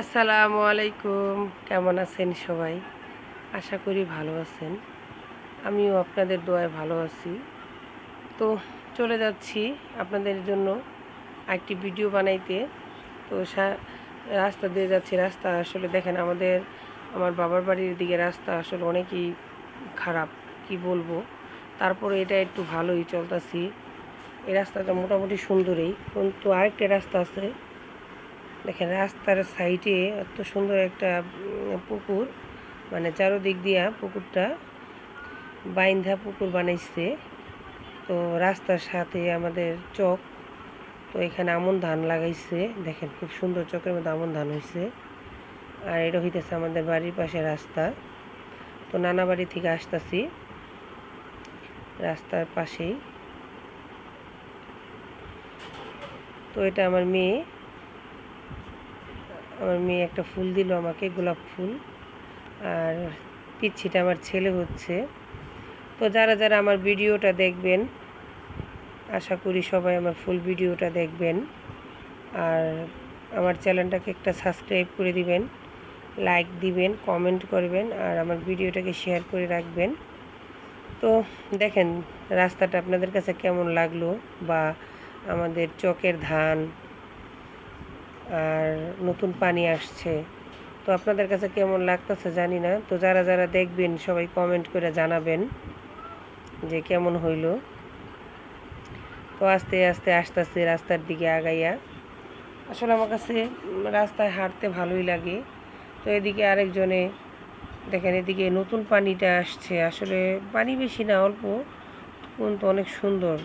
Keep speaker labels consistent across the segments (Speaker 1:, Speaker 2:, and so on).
Speaker 1: আসসালামু আলাইকুম। কেমন আছেন সবাই? আশা করি ভালো আছেন। আমিও আপনাদের দোয়ায় ভালো আছি। তো চলে যাচ্ছি আপনাদের জন্য একটি ভিডিও বানাইতে। তো রাস্তা দিয়ে যাচ্ছি, রাস্তা আসলে দেখেন আমাদের, আমার বাবার বাড়ির দিকে রাস্তা আসলে অনেকই খারাপ, কি বলব? তারপরে এটা একটু ভালোই চলতেছি। এই রাস্তাটা মোটামুটি সুন্দরই। কিন্তু আরেকটা রাস্তা আছে দেখেন, রাস্তার সাইডে এত সুন্দর একটা পুকুর মানে চারোদিক দিয়া পুকুরটা বাইন্ধা পুকুর বানাইছে। তো রাস্তার সাথে আমাদের চক, তো এখানে আমন ধান লাগাইছে। দেখেন, খুব সুন্দর চকের মধ্যে আমন ধান হয়েছে আর এটা হইতেছে আমাদের বাড়ির পাশে রাস্তা। তো নানা বাড়ি থেকে আসতেছি রাস্তার পাশেই। তো এটা আমার মেয়ে। আমার মেয়ে একটা ফুল দিল আমাকে, গোলাপ ফুল। আর পিচ্ছিটা আমার ছেলে হচ্ছে। তো যারা যারা আমার ভিডিওটা দেখবেন, আশা করি সবাই আমার ফুল ভিডিওটা দেখবেন। আর আমার চ্যানেলটাকে একটা সাবস্ক্রাইব করে দিবেন, লাইক দিবেন, কমেন্ট করবেন, আর আমার ভিডিওটাকে শেয়ার করে রাখবেন। তো দেখেন, রাস্তাটা আপনাদের কাছে কেমন লাগল বা আমাদের চকের ধান আর নতুন পানি আসছে। তো আপনাদের কাছে কেমন লাগতেছে জানি না। তো যারা যারা দেখবেন, সবাই কমেন্ট করে জানাবেন যে কেমন হইল। তো আস্তে আস্তে আসতেছে রাস্তার দিকে আগাইয়া। আসলে আমার কাছে রাস্তায় হাঁটতে ভালোই লাগে। তো এদিকে আরেকজনে, দেখেন এদিকে নতুন পানিটা আসছে। আসলে পানি বেশি না, অল্প। কিন্তু অনেক সুন্দর।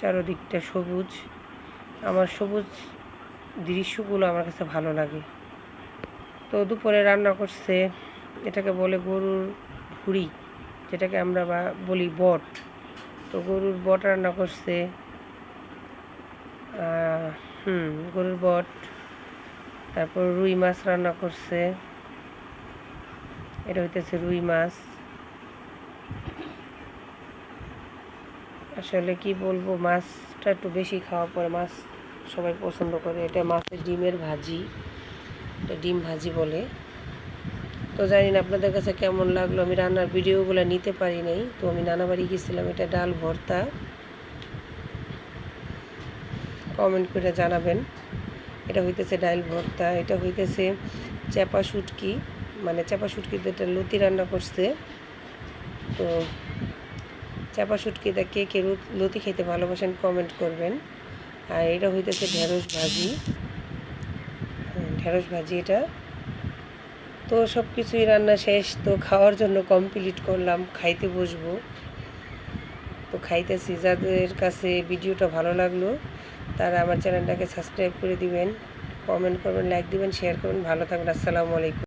Speaker 1: চারোদিকটা সবুজ। আমার সবুজ দৃশ্যগুলো আমার কাছে ভালো লাগে। তো দুপুরে রান্না করছে, এটাকে বলে গরুর ভুড়ি, যেটাকে আমরা বা বলি বট। তো গরুর বট রান্না করছে হুম, গরুর বট, তারপর রুই মাছ রান্না করছে, এটা হইতেছে রুই মাছ। আসলে কি বলব, মাছটা একটু বেশি খাওয়া পরে, মাছ সবাই পছন্দ করে। এটা মাছের ডিমের ভাজি। এটা ডিম ভাজি বলে। তো জানি না আপনাদের কাছে কেমন লাগল। আমি রান্নার ভিডিওগুলো নিতে পারি নাই। তো আমি নানা বাড়ি গেছিলাম। এটা ডাল ভর্তা। কমেন্ট করে জানাবেন। এটা হইতেছে ডাল ভর্তা। এটা হইতেছে চাপা শুটকি। মানে চাপা শুটকিতে এটা লতি রান্না করছে। তো চাপা শুটকিটা কে কে লতি খেতে ভালোবাসেন কমেন্ট করবেন। আর এটা হইতেছে ঢেঁড়স ভাজি। হ্যাঁ, ঢেঁড়স ভাজি এটা। তো সব কিছুই রান্না শেষ তো খাওয়ার জন্য কমপ্লিট করলাম খাইতে বসবো। তো খাইতেছি। যাদের কাছে ভিডিওটা ভালো লাগল তারা আমার চ্যানেলটাকে সাবস্ক্রাইব করে দিবেন কমেন্ট করবেন লাইক দিবেন শেয়ার করবেন। ভালো থাকবেন। আসসালামু আলাইকুম।